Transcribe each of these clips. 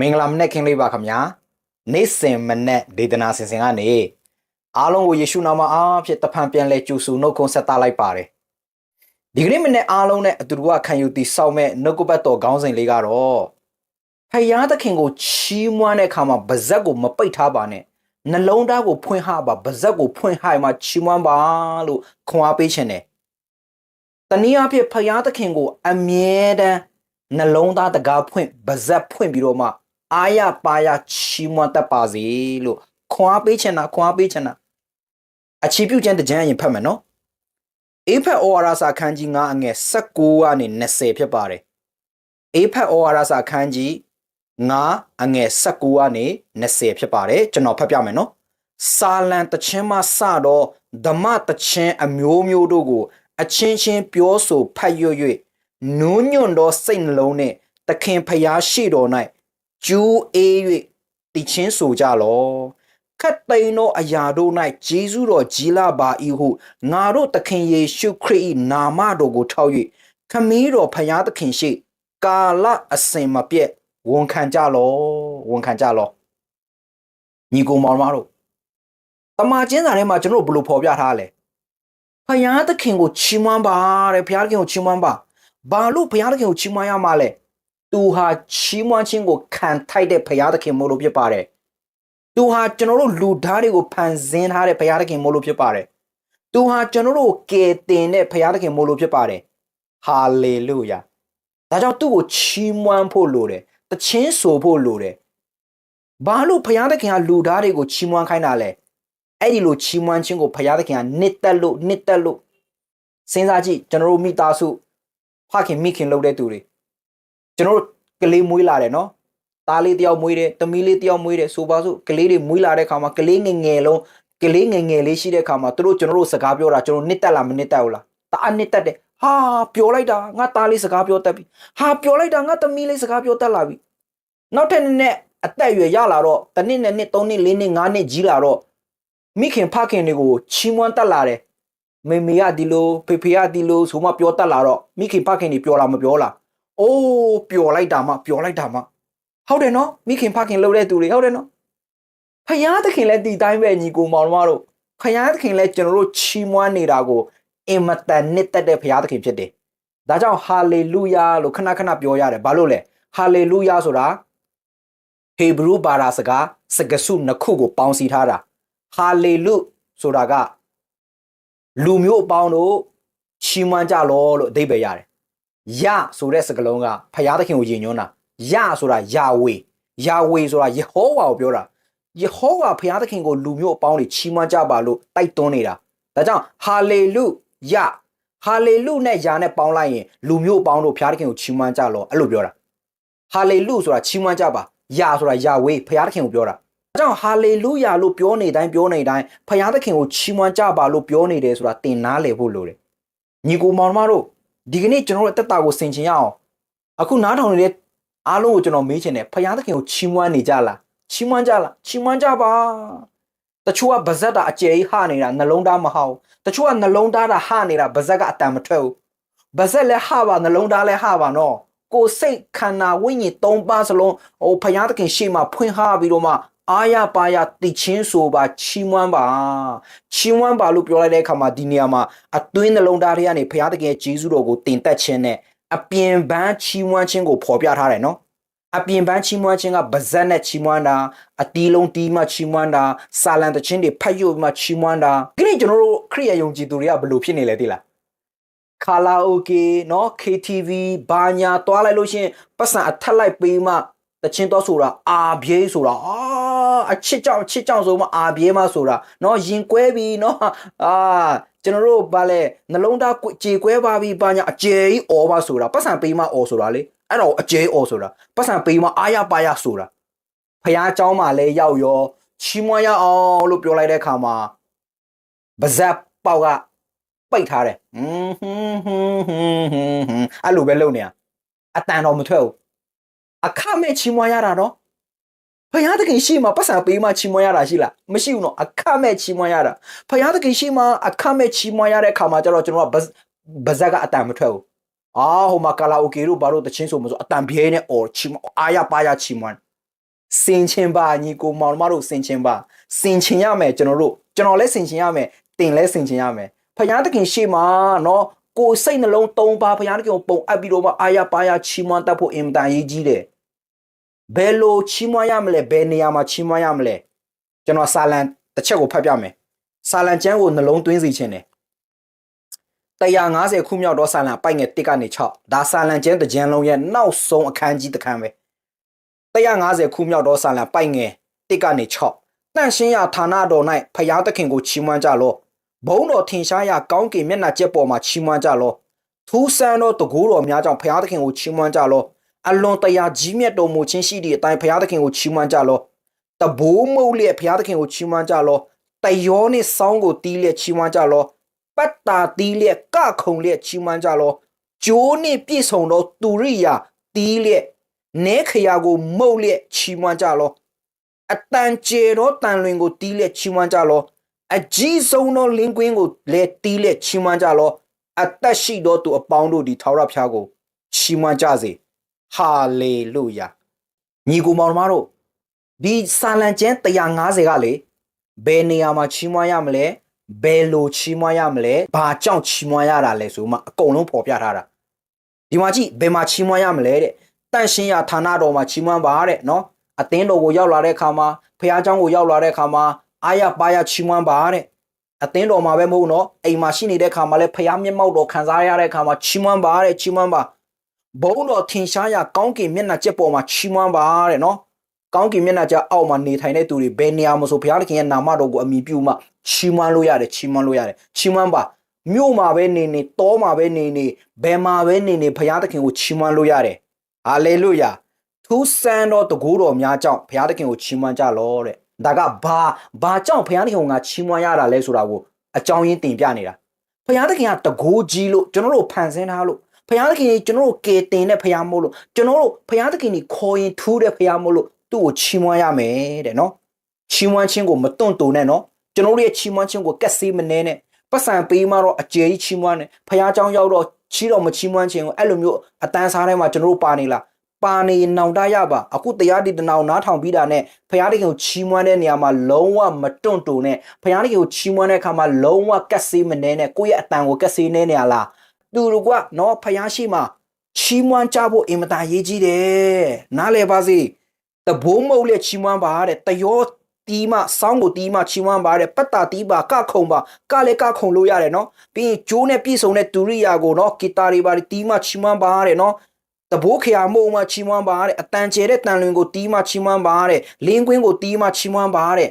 မင်္ဂလာမနက်ခင်းလေးပါခင်ဗျာနေ့စဉ်မနက်ဒေသနာစင်စင်ကနေအားလုံးကိုယေရှုနာမအားဖြင့်တဖန်ပြန်လဲကြိုဆိုနှုတ်ခွန်းဆက်သလိုက်ပါတယ်ဒီကနေ့မနေ့အားလုံးနဲ့အတူတူကခံယူတည်ဆောက်မဲ့နှုတ်ကပတ်တော်ခေါင်းစဉ်လေးကတော့ဖယားသခင်ကိုချီးမွမ်းတဲ့အခါမှာဗဇက်ကိုမပိတ်ထားပါနဲ့နှလုံးသားကိုဖွင့်ဟပါဗဇက်ကိုဖွင့်ဟမှချီးမွမ်းပါလို့ခွန်အားပေးခြင်းတယ်တနည်းအားဖြင့်ဖယားသခင်ကိုအမြဲတမ်းနှလုံးသားတကားဖွင့်ဗဇက်ဖွင့်ပြီးတော့မှ အာရပါရချီးမွမ်းတတ်ပါစေလို့ခွန်အားပေးခြင်းတာခွန်အားပေးခြင်းတာအချီးပြုခြင်းတကြံရင်ဖတ်မယ်နော်အေဖက်ဩဝါဒစာခန်းကြီး9အငယ်19ကနေ20ဖြစ်ပါတယ်အေဖက်ဩဝါဒစာခန်းကြီး9အငယ်19ကနေ20ဖြစ်ပါတယ်ကျွန်တော်ဖတ်ပြမယ်နော်စာလံတခြင်းမှစတော့ဓမ္မတခြင်းအမျိုးမျိုးတို့ကို အချင်းချင်းပြောဆိုဖတ်ရွ၍နူးညွန့်သောစိတ်နှလုံးနှင့်သခင်ဖျားရှိတော်၌ ကျူးအေး၍တည်ချင်းဆိုကြလော့ခတ်သိမ်းသောအရာတို့၌ဂျေဇုတော်ကြီးလာပါ၏ဟုငါတို့သခင်ယေရှုခရစ်၏နာမတော်ကိုထောက်၍ခမည်းတော်ဖျားသခင်ရှိကာလအစဉ်မပြည့်ဝန်ခံကြလော့ဝန်ခံကြလော့ညီကိုမောင်မတို့တမန်ကျမ်းစာထဲမှာကျွန်တော်တို့ဘယ်လိုဖော်ပြထားလဲဖျားသခင်ကိုချီးမွမ်းပါတဲ့ဖျားသခင်ကိုချီးမွမ်းပါဘာလို့ဖျားသခင်ကိုချီးမွမ်းရမှာလဲ သူဟာချီးမွမ်းခြင်းကိုခံထိုက်တဲ့ဘုရားသခင်မို့လို့ဖြစ်ပါတယ်။သူဟာကျွန်တော်တို့လူသားတွေကိုဖန်ဆင်းထားတဲ့ဘုရားသခင်မို့လို့ဖြစ်ပါတယ်။သူဟာကျွန်တော်တို့ကိုကယ်တင်တဲ့ဘုရားသခင်မို့လို့ဖြစ်ပါတယ်။ဟာလေလုယာ။ဒါကြောင့်သူ့ကိုချီးမွမ်းဖို့လိုတယ်။တခြင်းဆိုဖို့လိုတယ်။ဘာလို့ဘုရားသခင်ကလူသားတွေကိုချီးမွမ်းခိုင်းတာလဲ။အဲ့ဒီလိုချီးမွမ်းခြင်းကိုဘုရားသခင်ကနှစ်သက်လို့နှစ်သက်လို့စဉ်းစားကြည့်ကျွန်တော်တို့မိသားစုဖခင်မိခင်လုပ်တဲ့သူတွေ ကျွန်တော်တို့ကလေးမွေးလာတယ်နော်သားလေးတယောက်မွေးတယ်သမီးလေးတယောက်မွေးတယ်ဆိုပါစို့ကလေးတွေမွေးလာတဲ့ခါမှာကလေးငယ်ငယ်လုံးကလေးငယ်ငယ်လေးရှိတဲ့ခါမှာသူတို့ကျွန်တော်တို့စကားပြောတာကျွန်တော်နှစ်တက်လားမနှစ်တက်ဘူးလားတအားနှစ်တက်တယ်ဟာပြောလိုက်တာငါသားလေးစကားပြောတတ်ပြီဟာပြောလိုက်တာငါသမီးလေးစကားပြောတတ်လာပြီနောက်ထပ်နည်းနည်းအသက်အရွယ်ရလာတော့တစ်နှစ်နဲ့နှစ်သုံးနှစ်လေးနှစ်ငါးနှစ်ကြီးလာတော့မိခင်ဖခင်တွေကိုချီးမွမ်းတတ်လာတယ်မေမေကဒီလိုဖေဖေကဒီလိုဆိုမှပြောတတ်လာတော့မိခင်ဖခင်တွေပြောလားမပြောလား အိုးပျော်လိုက်တာမှပျော်လိုက်တာမှဟုတ်တယ်နော်မိခင်ဖခင်လှုပ်တဲ့သူတွေဟုတ်တယ်နော်ဖယားသခင်လည်းဒီတိုင်းပဲညီကိုမောင်တို့တို့ဖယားသခင်လည်းကျွန်တော်တို့ချီးမွမ်းနေတာကိုအင်မတန်နှစ်သက်တဲ့ဖယားသခင်ဖြစ်တယ်ဒါကြောင့်ဟာလေလုယာလို့ခဏခဏပြောရတယ်ဘာလို့လဲဟာလေလုယာဆိုတာဟေဘရုဘာသာစကားစကားစုနှစ်ခုကိုပေါင်းစည်းထားတာဟာလေလုဆိုတာကလူမျိုးအပေါင်းတို့ချီးမွမ်းကြလောလို့အဓိပ္ပာယ်ရတယ် ယဆိုတဲ့စကားလုံးကဖယားသခင်ကိုယဉ်ညွန်းတာယဆိုတာယာဝေယာဝေဆိုတာယေဟောဝါကိုပြောတာယေဟောဝါဖယားသခင်ကိုလူမျိုးအပေါင်းတွေချီးမွမ်းကြပါလို့တိုက်တွန်းနေတာဒါကြောင့်ဟာလေလုယဟာလေလုနဲ့ယာနဲ့ပေါင်းလိုက်ရင်လူမျိုးအပေါင်းတို့ဖယားသခင်ကိုချီးမွမ်းကြလောအဲ့လိုပြောတာဟာလေလုဆိုတာချီးမွမ်းကြပါယာဆိုတာယာဝေဖယားသခင်ကိုပြောတာဒါကြောင့်ဟာလေလုယာလို့ပြောနေတိုင်းပြောနေတိုင်းဖယားသခင်ကိုချီးမွမ်းကြပါလို့ပြောနေတယ်ဆိုတာသင်နားလည်ဖို့လိုတယ်ညီကိုမောင်မတို့ ဒီကနေ့ကျွန်တော်တို့အသက်တာကိုဆင်ခြင်ရအောင်အခုနားထောင်နေတဲ့အားလုံးကိုကျွန်တော်မေးချင်တယ်ဖယားသခင်ကိုချီးမွမ်းနေကြလားချီးမွမ်းကြလားချီးမွမ်းကြပါတချို့ကဗဇက်တာအကျယ်ကြီးဟနေတာနှလုံးသားမဟောက်တချို့ကနှလုံးသားတာဟနေတာဗဇက်ကအတန်မထွက်ဘူးဗဇက်လည်းဟပါနှလုံးသားလည်းဟပါနော် ကိုယ်စိတ်ခန္ဓာဝိညာဉ်သုံးပါးစလုံးဟိုဖယားသခင်ရှေ့မှာဖွင့်ဟပြီးတော့မှအာရပါရတည်ချင်းဆိုပါချီးမွမ်းပါချီးမွမ်းပါလို့ပြောလိုက်တဲ့အခါမှာဒီနေရာမှာအတွင်းနှလုံးသားတွေကနေဘုရားသခင်ရဲ့ဂျေဇုတော်ကိုတင်သက်ခြင်းနဲ့အပြင်ပန်းချီးမွမ်းခြင်းကိုဖော်ပြထားတယ်နော်အပြင်ပန်းချီးမွမ်းခြင်းကဗဇက်နဲ့ချီးမွမ်းတာအတီးလုံးတီးမှချီးမွမ်းတာစာလံတခြင်းတွေဖတ်ရုပ်မှချီးမွမ်းတာဒီနေ့ကျွန်တော်တို့ခရိယာယုံကြည်သူတွေကဘယ်လိုဖြစ်နေလဲသိလား ခါလာအိုကေနော် KTV ဘာညာတွားလိုက်လို့ရှင်ပတ်စံအထက်လိုက်ပေးမှတချင်းတော့ဆိုတာအာပြေးဆိုတာအာအချစ်ကြောင်ချစ်ကြောင်ဆိုမှအာပြေးမှဆိုတာเนาะရင်ကွဲပြီเนาะအာကျွန်တော်တို့ဗာလဲနှလုံးသားကြေကွဲပါပြီဘာညာအကျယ်ကြီးអော်ပါဆိုတာပတ်စံပေးမှអော်ဆိုတာလေအဲ့တော့အကျယ်អော်ဆိုတာပတ်စံပေးမှအာရပါရဆိုတာဖះเจ้าမှလည်းရောက်ရောချီးမွမ်းရအောင်လို့ပြောလိုက်တဲ့အခါမှာဗဇက်ပေါက်က ပိတ်ထားတယ်ဟွန်းဟွန်းဟွန်းဟွန်းဟွန်းအဲ့လိုပဲလုပ်နေရအတန်တော်မထွက်ဘူးအခမဲ့ချီးမွမ်းရတာနော်ဖယားသခင်ရှိမှပတ်စံပေးမှချီးမွမ်းရတာရှိလားမရှိဘူးနော်အခမဲ့ချီးမွမ်းရတာဖယားသခင်ရှိမှအခမဲ့ချီးမွမ်းရတဲ့အခါမှာကျတော့ကျွန်တော်ကဗဇက်ကအတန်မထွက်ဘူးအာဟိုမှာကာလာအိုကေတို့ဘာလို့တချင်းဆိုမဆိုအတန်ပြဲနဲ့အော်ချီးမွမ်းအာရပါရချီးမွမ်းစင်ချင်ပါညီကိုမောင်နှမတို့စင်ချင်ပါစင်ချင်ရမယ်ကျွန်တော်တို့ကျွန်တော်လည်းစင်ချင်ရမယ်တင်လည်းစင်ချင်ရမယ် ဖယားသခင်ရှေ့မှာနော်ကိုယ်စိတ်နှလုံးသုံးပါဖယားသခင်ကိုပုံအပ်ပြီးတော့မှအာရပါရချီးမွမ်းတတ်ဖို့အင်မတန်အရေးကြီးတယ်ဘယ်လိုချီးမွမ်းရမလဲဘယ်နေရာမှာချီးမွမ်းရမလဲကျွန်တော်စာလံတစ်ချက်ကိုဖတ်ပြမယ်စာလံကျမ်းကိုနှလုံးသွင်းစီခြင်းတယ်150ခုမြောက်သောစာလံပိုက်ငယ်1ကနေ6ဒါစာလံကျမ်းတစ်ကျမ်းလုံးရဲ့နောက်ဆုံးအခန်းကြီးတစ်ခန်းပဲ150ခုမြောက်သောစာလံပိုက်ငယ်1ကနေ6တန့်ရှင်းရာဌာနတော်၌ဖျားသခင်ကိုချီးမွမ်းကြလော့ ဘုံတော်ထင်ရှားရာကောင်းကင်မျက်နှာကျက်ပေါ်မှာချီးမွမ်းကြလော့ထူးဆန်းသောတကူတော်များကြောင့်ဖျားသခင်ကိုချီးမွမ်းကြလော့အလွန်တရာကြီးမြတ်တော်မူခြင်းရှိသည့်အတိုင်းဖျားသခင်ကိုချီးမွမ်းကြလော့တဘိုးမုတ်လျက်ဖျားသခင်ကိုချီးမွမ်းကြလော့တယောနှင့်စောင်းကိုတီးလျက်ချီးမွမ်းကြလော့ပတ်တာတီးလျက်ကခုံလျက်ချီးမွမ်းကြလော့ကျိုးနှင့်ပြည့်စုံသောသူရိယာတီးလျက်နဲခရာကိုမုတ်လျက်ချီးမွမ်းကြလော့အတန်ကျေသောတန်လွင်ကိုတီးလျက်ချီးမွမ်းကြလော့ အကြီးဆုံးသောလင်းကွင်းကိုလည်းတီးလျက်ချီးမွမ်းကြလော့အသက်ရှိသောသူအပေါင်းတို့ဒီထာဝရဘုရားကိုချီးမွမ်းကြစေဟာလေလုယာညီကိုမောင်နှမတို့ဒီစာလံကျမ်း150ကလေဘယ်နေရာမှာချီးမွမ်းရမလဲဘယ်လိုချီးမွမ်းရမလဲဘာကြောင့်ချီးမွမ်းရတာလဲဆိုမှအကုန်လုံးပေါ်ပြထားတာဒီမှာကြည့်ဘယ်မှာချီးမွမ်းရမလဲတဲ့တန့်ရှင်းရဌာနတော်မှာချီးမွမ်းပါတဲ့နော်အသင်းတော်ကိုရောက်လာတဲ့အခါမှာဖះเจ้าကိုရောက်လာတဲ့အခါမှာ အာရပါရချီးမွမ်းပါတဲ့အသင်းတော်မှာပဲမဟုတ်နော်အိမ်မှာရှိနေတဲ့အခါမှာလည်းဖះမျက်မှောက်တော်ခံစားရတဲ့အခါမှာချီးမွမ်းပါတဲ့ချီးမွမ်းပါဘုံတော်ထင်ရှားရကောင်းကင်မျက်နှာကျက်ပေါ်မှာချီးမွမ်းပါတဲ့နော်ကောင်းကင်မျက်နှာကျအောက်မှာနေထိုင်တဲ့သူတွေဘယ်နေရာမှာဆိုဘုရားသခင်ရဲ့နာမတော်ကိုအမိပြုမှချီးမွမ်းလို့ရတယ်ချီးမွမ်းလို့ရတယ်ချီးမွမ်းပါမြို့မှာပဲနေနေတောမှာပဲနေနေဘယ်မှာပဲနေနေဘုရားသခင်ကိုချီးမွမ်းလို့ရတယ်ဟာလေလုယာထူးဆန်းသောတကူတော်များကြောင့်ဘုရားသခင်ကိုချီးမွမ်းကြလောတဲ့ ဒါကဘာဘာကြောင့်ဘုရားသခင်ကချီးမွမ်းရတာလဲဆိုတာကိုအကြောင်းရင်းတင်ပြနေတာဘုရားသခင်ကတကူကြီးလို့ကျွန်တော်တို့ဖန်ဆင်းထားလို့ဘုရားသခင်ကျွန်တော်တို့ကေတင်တဲ့ဘုရားမို့လို့ကျွန်တော်တို့ဘုရားသခင်ကြီးခေါ်ရင်ထူးတဲ့ဘုရားမို့လို့သူ့ကိုချီးမွမ်းရမယ်တဲ့နော်ချီးမွမ်းခြင်းကိုမတွန့်တူနဲ့နော်ကျွန်တော်တို့ရဲ့ချီးမွမ်းခြင်းကိုကက်ဆေးမနေနဲ့ပတ်စံပေးမှတော့အကျေကြီးချီးမွမ်းတယ်ဘုရားเจ้าရောက်တော့ချီးတော့မချီးမွမ်းခြင်းကိုအဲ့လိုမျိုးအတန်းစားထဲမှာကျွန်တော်တို့ပါနေလား ပါနေနောင်တရပါအခုတရားဒီတနောင်နားထောင်ပြီးတာနဲ့ဘုရားတခင်ကိုချီးမွမ်းတဲ့နေရာမှာလုံးဝမတွန့်တူနဲ့ဘုရားတခင်ကိုချီးမွမ်းတဲ့အခါမှာလုံးဝကက်ဆေးမနေနဲ့ကိုယ့်ရဲ့အတန်ကိုကက်ဆေးနေနေရလားသူတို့ကနော်ဖယားရှိမှချီးမွမ်းကြဖို့အင်မတန်ရေးကြီးတယ်နားလည်ပါစေတဘိုးမုတ်လက်ချီးမွမ်းပါတဲ့တယောတီးမစောင်းကိုတီးမချီးမွမ်းပါတဲ့ပတ်တာတီးပါကခုံပါကလည်းကခုံလို့ရတယ်နော်ပြီးရင်ဂျိုးနဲ့ပြည့်စုံတဲ့ဒူရိယာကိုနော်ဂီတာတွေပါတီးမချီးမွမ်းပါတဲ့နော် တဘိုးခရာမုံမချီးမွမ်းပါတဲ့အတန်ကျဲတဲ့တန်လွင်ကိုတီးမချီးမွမ်းပါတဲ့လင်းကွင်းကိုတီးမချီးမွမ်းပါတဲ့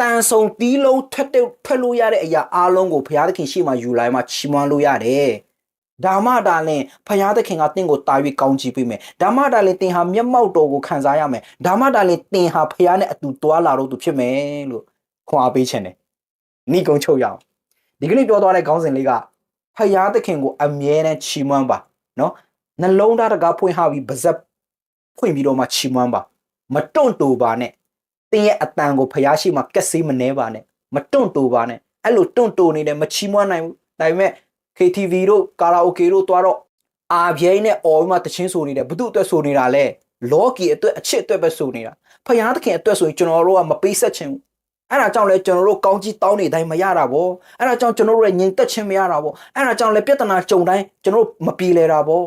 တန်ဆုံတီးလုံးထွက်တဲ့ထွက်လို့ရတဲ့အရာအားလုံးကိုဘုရားသခင်ရှေ့မှာယူလိုက်မှချီးမွမ်းလို့ရတယ်။ဒါမှဒါလင်ဘုရားသခင်ကတင့်ကိုတာ၍ကောင်းချီးပေးမယ်။ဒါမှဒါလင်တင်ဟာမျက်မှောက်တော်ကိုခံစားရမယ်။ဒါမှဒါလင်တင်ဟာဘုရားနဲ့အတူတွာလာတော့သူဖြစ်မယ်လို့ခွန်အားပေးခြင်းတယ်။နိဂုံချုပ်ရအောင်။ဒီကနေ့ပြောသွားတဲ့ခေါင်းစဉ်လေးကဘုရားသခင်ကိုအမြဲတမ်းချီးမွမ်းပါ နော်။နှလုံးသားတကားဖွင့်ဟပြီးပါဇက်ဖွင့်ပြီးတော့မှချီးမွမ်းပါ။မတွန့်တူပါနဲ့။တင်းရဲ့အတန်ကိုဖျားရှိမှကက်ဆေးမနှဲပါနဲ့မတွန့်တူပါနဲ့အဲ့လိုတွန့်တူနေတယ်မချီးမွမ်းနိုင်ဘူးဒါပေမဲ့ KTV တို့ကာရာအိုကေတို့တွားတော့အာပြိုင်းနဲ့အော်ပြီးမှတချင်းဆိုနေတယ်ဘု து အတွက်ဆိုနေတာလဲလော်ကီအတွက်အချစ်အတွက်ပဲဆိုနေတာဖျားသခင်အတွက်ဆိုရင်ကျွန်တော်တို့ကမပေးဆက်ချင်ဘူး အဲ့ဒါကြောင့်လဲကျွန်တော်တို့ကောင်းကြီးတောင်းနေတိုင်းမရတာဗောအဲ့ဒါကြောင့်ကျွန်တော်တို့ရဲ့ငြိမ်သက်ခြင်းမရတာဗောအဲ့ဒါကြောင့်လဲပြဿနာကြုံတိုင်းကျွန်တော်တို့မပြေလဲတာဗော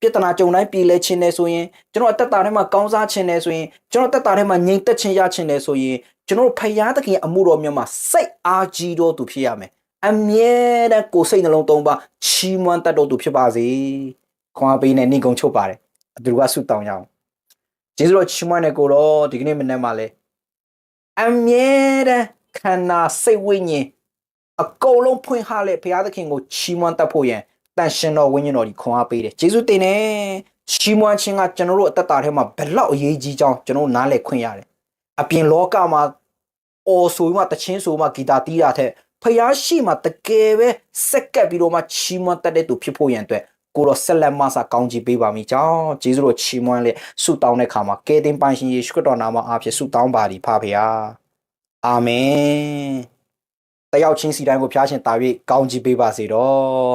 ပြဿနာကြုံတိုင်းပြေလဲခြင်းနဲ့ဆိုရင်ကျွန်တော်အသက်တာထဲမှာကောင်းစားခြင်းနဲ့ဆိုရင်ကျွန်တော်အသက်တာထဲမှာငြိမ်သက်ခြင်းရခြင်းနဲ့ဆိုရင်ကျွန်တော်ဖယားသခင်အမှုတော်မြတ်မှာစိတ်အားကြီးတော်သူဖြစ်ရမယ်အမြဲတမ်းကိုယ်စိတ်နှလုံးသုံးပါချီးမွမ်းတတ်တော်သူဖြစ်ပါစေခွန်အားပေးနဲ့နှိကုံချုပ်ပါတယ်အတူကဆုတောင်းရအောင်ကျေးဇူးတော်ချီးမွမ်းတဲ့ကိုတော့ဒီကနေ့မနေ့မှလဲ အမြဲတမ်းခန္ဓာစိတ်ဝိညာဉ်အကုန်လုံးဖွင့်ဟလဲဘုရားသခင်ကိုချီးမွမ်းတတ်ဖို့ရန်တန်ရှင်တော်ဝိညာဉ်တော်ဒီခွန်အားပေးတယ်ကျေးဇူးတင်တယ်ချီးမွမ်းခြင်းကကျွန်တော်တို့အသက်တာထဲမှာဘယ်လောက်အရေးကြီးကြောင်းကျွန်တော်နားလည်ခွင့်ရတယ်အပြင်လောကမှာအော်ဆိုမှတချင်းဆိုမှဂီတာတီးတာထက်ဖျားရှိမှတကယ်ပဲစက်ကပ်ပြီးတော့မှချီးမွမ်းတတ်တဲ့သူဖြစ်ဖို့ရန်အတွက် ကိုတော့ဆက်လက်မဆာကောင်းချီးပေးပါမိကြောင်းဂျေဇုတော်ချီးမွမ်းလေဆုတောင်းတဲ့ခါမှာကယ်တင်ပိုင်ရှင်ယေရှုခရစ်တော်နာမအားဖြင့်ဆုတောင်းပါသည်ဖပါဗျာအာမင်တယောက်ချင်းစီတိုင်းကိုဖျားရှင်တာ၍ကောင်းချီးပေးပါစေတော့